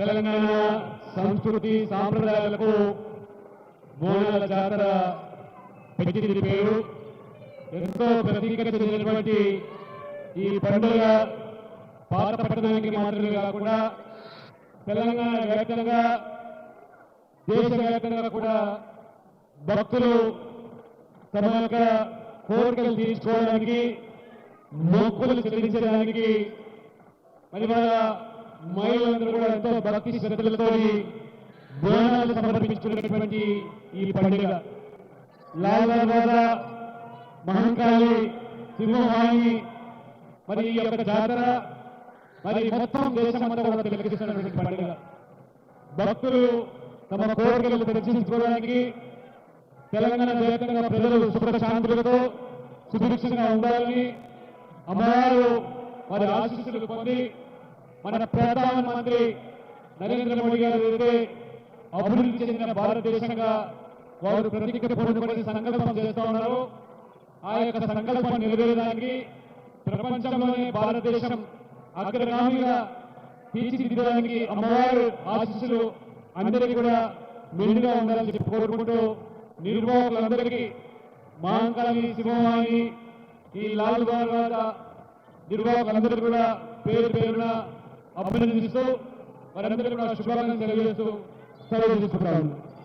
తెలంగాణ సంస్కృతి సాంప్రదాయాలకు బోనాల జాతర పెట్టింది పేరు. ఎంతో ప్రతీకత చెందినటువంటి ఈ పండుగ పాత పట్టణానికి మాత్రమే కాకుండా తెలంగాణ వ్యాప్తంగా దేశవ్యాప్తంగా కూడా భక్తులు తమ యొక్క కోరికలు తీర్చుకోవడానికి మొక్కులు చెల్లించడానికి మరి మన భక్తి శ్రద్ధలతో బోనాలు సమర్పించుకున్నటువంటి ఈ పండుగ. లాల్ దర్వాజా మహంకాళి సింహవాణి మరి ఈ యొక్క జాతర మరి మొత్తం దేశమంతా కూడా తిలకిస్తున్నటువంటి పండుగ. భక్తులు తమ కోరికలు దర్శించుకోవడానికి తెలంగాణ వ్యాప్తంగా ప్రజలు సుఖశాంతులతో సుభిక్షంగా ఉండాలని అమ్మవారు వారి ఆశీస్సులు పొంది మన ప్రధానమంత్రి నరేంద్ర మోడీ గారు అయితే అభివృద్ధి చెందిన భారతదేశంగా వారు ప్రతిజ్ఞ పూర్వపడి సంకల్పం చేస్తా ఉన్నారు. ఆ యొక్క సంకల్పం నెరవేరడానికి ప్రపంచంలోనే భారతదేశం అగ్రగామిగా తీర్చిదిద్దడానికి అమ్మవారు ఆశీస్సులు అందరికీ కూడా మెండుగా ఉండాలని చెప్పి కోరుకుంటూ నిర్వాహకులందరికీ మహంకాళి సింహవాణి ఈ లాల్ బాగా నిర్వాహకులందరికీ కూడా పేరు పేరున అభినందిస్తూ వారందరికీ కూడా శుభాకాంక్షలు తెలియజేస్తూ సెలవు తీసుకుంటాను